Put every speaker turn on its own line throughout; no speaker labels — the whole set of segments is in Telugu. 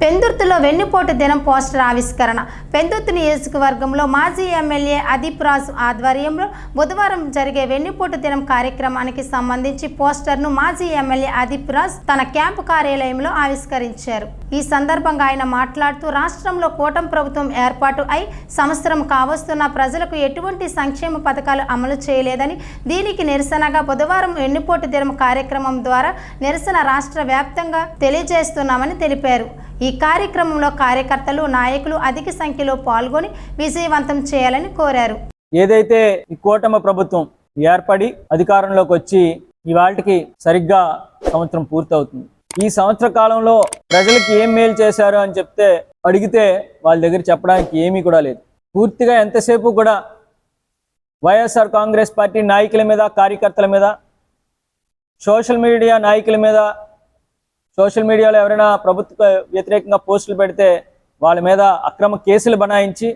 పెందుర్తిలో వెన్నుపోటు దినం పోస్టర్ ఆవిష్కరణ. పెందుర్తి నియోజకవర్గంలో మాజీ ఎమ్మెల్యే అదీప్ రాజు ఆధ్వర్యంలో బుధవారం జరిగే వెన్నుపోటు దినం కార్యక్రమానికి సంబంధించి పోస్టర్ను మాజీ ఎమ్మెల్యే అదీప్ రాజ్ తన క్యాంపు కార్యాలయంలో ఆవిష్కరించారు. ఈ సందర్భంగా ఆయన మాట్లాడుతూ రాష్ట్రంలో కూటమి ప్రభుత్వం ఏర్పాటు అయి సంవత్సరం కావస్తున్న ప్రజలకు ఎటువంటి సంక్షేమ పథకాలు అమలు చేయలేదని దీనికి నిరసనగా బుధవారం వెన్నుపోటు దినం కార్యక్రమం ద్వారా నిరసన రాష్ట్ర వ్యాప్తంగా తెలియజేస్తున్నామని తెలిపారు. ఈ కార్యక్రమంలో కార్యకర్తలు నాయకులు అధిక సంఖ్యలో పాల్గొని విజయవంతం చేయాలని కోరారు.
ఏదైతే ఈ కూటమి ప్రభుత్వం ఏర్పడి అధికారంలోకి వచ్చి ఇవాళకి సరిగ్గా సంవత్సరం పూర్తవుతుంది. ఈ సంవత్సర కాలంలో ప్రజలకు ఏం మేలు చేశారు అని చెప్తే అడిగితే వాళ్ళ దగ్గర చెప్పడానికి ఏమీ కూడా లేదు. పూర్తిగా ఎంతసేపు కూడా వైఎస్ఆర్ కాంగ్రెస్ పార్టీ నాయకుల మీద కార్యకర్తల మీద సోషల్ మీడియా నాయకుల మీద సోషల్ మీడియాలో ఎవరైనా ప్రభుత్వ వ్యతిరేకంగా పోస్టులు పెడితే వాళ్ళ మీద అక్రమ కేసులు బనాయించి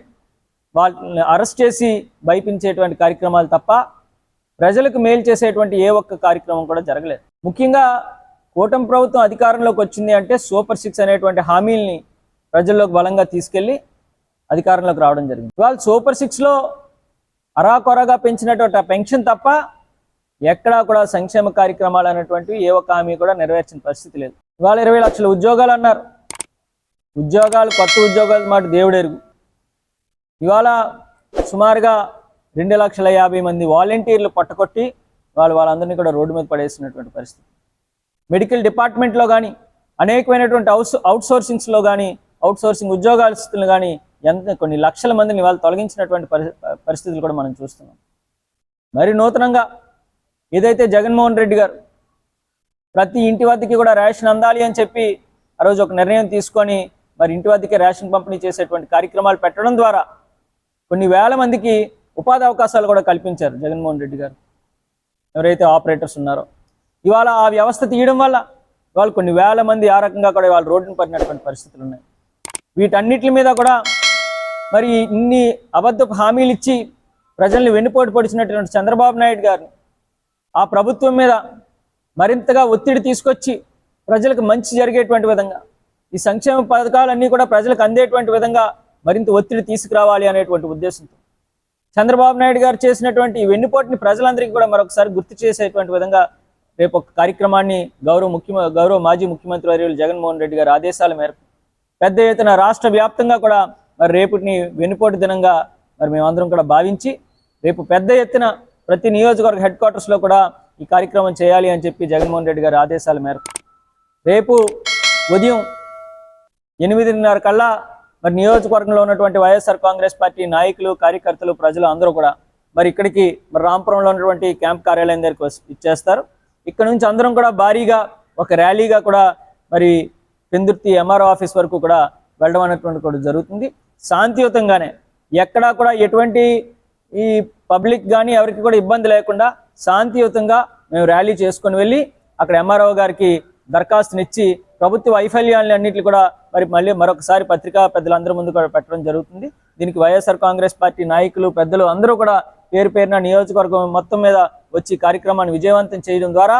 వాళ్ళని అరెస్ట్ చేసి భయపించేటువంటి కార్యక్రమాలు తప్ప ప్రజలకు మేలు చేసేటువంటి ఏ ఒక్క కార్యక్రమం కూడా జరగలేదు. ముఖ్యంగా కూటమి ప్రభుత్వం అధికారంలోకి వచ్చింది అంటే సూపర్ సిక్స్ అనేటువంటి హామీల్ని ప్రజల్లోకి బలంగా తీసుకెళ్ళి అధికారంలోకి రావడం జరిగింది. ఇవాళ సూపర్ సిక్స్లో అరాకొరగా పెంచినటువంటి పెన్షన్ తప్ప ఎక్కడా కూడా సంక్షేమ కార్యక్రమాలు అనేటువంటివి ఏ ఒక్క హామీ కూడా నెరవేర్చిన పరిస్థితి లేదు. ఇవాళ ఇరవై లక్షల ఉద్యోగాలు అన్నారు. ఉద్యోగాలు కొత్త ఉద్యోగాలు మాట దేవుడెరుగు ఇవాళ సుమారుగా రెండు లక్షల యాభై మంది వాలంటీర్లు పట్టకొట్టి వాళ్ళు వాళ్ళందరినీ కూడా రోడ్డు మీద పడేసినటువంటి పరిస్థితి. మెడికల్ డిపార్ట్మెంట్లో కానీ అనేకమైనటువంటి అవుట్ అవుట్ సోర్సింగ్స్లో కానీ అవుట్ సోర్సింగ్ ఉద్యోగాలు కానీ ఎంత కొన్ని లక్షల మందిని వాళ్ళు తొలగించినటువంటి పరిస్థితులు కూడా మనం చూస్తున్నాం. మరి నూతనంగా ఏదైతే జగన్మోహన్ రెడ్డి గారు ప్రతి ఇంటి వద్దకి కూడా రేషన్ అందాలి అని చెప్పి ఆ రోజు ఒక నిర్ణయం తీసుకొని మరి ఇంటి వద్దకే రేషన్ పంపిణీ చేసేటువంటి కార్యక్రమాలు పెట్టడం ద్వారా కొన్ని వేల మందికి ఉపాధి అవకాశాలు కూడా కల్పించారు జగన్మోహన్ రెడ్డి గారు. ఎవరైతే ఆపరేటర్స్ ఉన్నారో. ఇవాళ ఆ వ్యవస్థ తీయడం వల్ల ఇవాళ కొన్ని వేల మంది ఆ రకంగా కూడా ఇవాళ రోడ్డును పడినటువంటి పరిస్థితులు ఉన్నాయి. వీటన్నిటి మీద కూడా మరి ఇన్ని అబద్ధపు హామీలు ఇచ్చి ప్రజల్ని వెన్నుపోటు పొడిచినటువంటి చంద్రబాబు నాయుడు గారిని ఆ ప్రభుత్వం మీద మరింతగా ఒత్తిడి తీసుకొచ్చి ప్రజలకు మంచి జరిగేటువంటి విధంగా ఈ సంక్షేమ పథకాలన్నీ కూడా ప్రజలకు అందేటువంటి విధంగా మరింత ఒత్తిడి తీసుకురావాలి అనేటువంటి ఉద్దేశంతో. చంద్రబాబు నాయుడు గారు చేసినటువంటి ఈ వెన్నుపోటుని ప్రజలందరికీ కూడా మరొకసారి గుర్తు చేసేటువంటి విధంగా రేపు ఒక కార్యక్రమాన్ని గౌరవ ముఖ్య గౌరవ మాజీ ముఖ్యమంత్రి వర్యులు జగన్మోహన్ రెడ్డి గారి ఆదేశాల మేరకు పెద్ద ఎత్తున రాష్ట్ర వ్యాప్తంగా కూడా మరి రేపుని వెన్నుపోటు దినంగా మరి మేమందరం కూడా భావించి రేపు పెద్ద ఎత్తున ప్రతి నియోజకవర్గ హెడ్ క్వార్టర్స్లో కూడా ఈ కార్యక్రమం చేయాలి అని చెప్పి జగన్మోహన్ రెడ్డి గారి ఆదేశాల మేరకు రేపు ఉదయం ఎనిమిదిన్నర కల్లా మరి నియోజకవర్గంలో ఉన్నటువంటి వైఎస్ఆర్ కాంగ్రెస్ పార్టీ నాయకులు కార్యకర్తలు ప్రజలు అందరూ కూడా మరి ఇక్కడికి మరి రాంపురంలో ఉన్నటువంటి క్యాంప్ కార్యాలయం దగ్గరికి వచ్చి- ఇచ్చేస్తారు. ఇక్కడ నుంచి అందరం కూడా భారీగా ఒక ర్యాలీగా కూడా మరి పెందుర్తి ఎంఆర్ఓ ఆఫీస్ వరకు కూడా వెళ్ళడం అనేటువంటి కూడా జరుగుతుంది. శాంతియుతంగానే ఎక్కడా కూడా ఎటువంటి ఈ పబ్లిక్ కానీ ఎవరికి కూడా ఇబ్బంది లేకుండా శాంతియుతంగా మేము ర్యాలీ చేసుకొని వెళ్ళి అక్కడ ఎంఆర్ఓ గారికి దరఖాస్తునిచ్చి ప్రభుత్వ వైఫల్యాలని అన్నింటినీ కూడా మరి మళ్ళీ మరొకసారి పత్రికా పెద్దలందరి ముందు కూడా పెట్టడం జరుగుతుంది. దీనికి వైఎస్ఆర్ కాంగ్రెస్ పార్టీ నాయకులు పెద్దలు అందరూ కూడా పేరు పేరున నియోజకవర్గం మొత్తం మీద వచ్చి కార్యక్రమాన్ని విజయవంతం చేయడం ద్వారా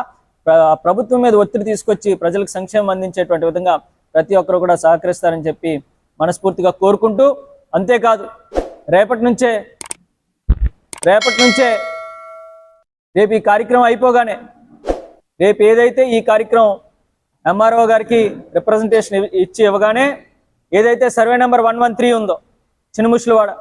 ప్రభుత్వం మీద ఒత్తిడి తీసుకొచ్చి ప్రజలకు సంక్షేమం అందించేటువంటి విధంగా ప్రతి ఒక్కరు కూడా సహకరిస్తారని చెప్పి మనస్ఫూర్తిగా కోరుకుంటూ అంతేకాదు రేపటి నుంచే రేపటి నుంచే రేపు ఈ కార్యక్రమం అయిపోగానే రేపు ఏదైతే ఈ కార్యక్రమం ఎంఆర్ఓ గారికి రిప్రజెంటేషన్ ఇచ్చి ఇవ్వగానే ఏదైతే survey number one one three ఉందో చిన్నముషులవాడ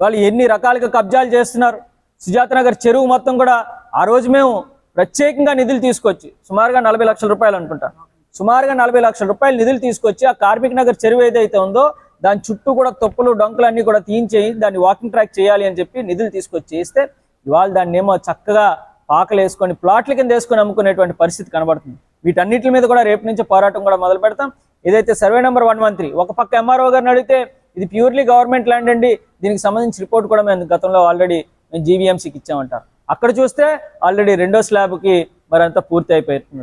వాళ్ళు ఎన్ని రకాలుగా కబ్జాలు చేస్తున్నారు. సుజాత నగర్ చెరువు మొత్తం కూడా ఆ రోజు మేము ప్రత్యేకంగా నిధులు తీసుకొచ్చి సుమారుగా నలభై లక్షల రూపాయలు అనుకుంటా. సుమారుగా నలభై లక్షల రూపాయలు నిధులు తీసుకొచ్చి ఆ కార్మిక నగర్ చెరువు ఏదైతే ఉందో దాని చుట్టూ కూడా తొప్పులు డొంకలు అన్ని కూడా తీయించేయి దాన్ని వాకింగ్ ట్రాక్ చేయాలి అని చెప్పి నిధులు తీసుకొచ్చి చేస్తే ఇవాళ దాన్ని ఏమో చక్కగా పాకలు వేసుకొని ప్లాట్ల కింద వేసుకొని అమ్ముకునేటువంటి పరిస్థితి కనబడుతుంది. వీటన్నిటి మీద కూడా రేపు నుంచి పోరాటం కూడా మొదలు పెడతాం. ఏదైతే survey number one one three ఒక పక్క ఎంఆర్ఓ గారిని అడిగితే ఇది ప్యూర్లీ గవర్నమెంట్ ల్యాండ్ అండి దీనికి సంబంధించి రిపోర్ట్ కూడా మేము గతంలో ఆల్రెడీ మేము జీవీఎంసీకి ఇచ్చామంటారు. అక్కడ చూస్తే ఆల్రెడీ రెండో స్లాబ్కి మరంతా పూర్తి అయిపోయినట్టు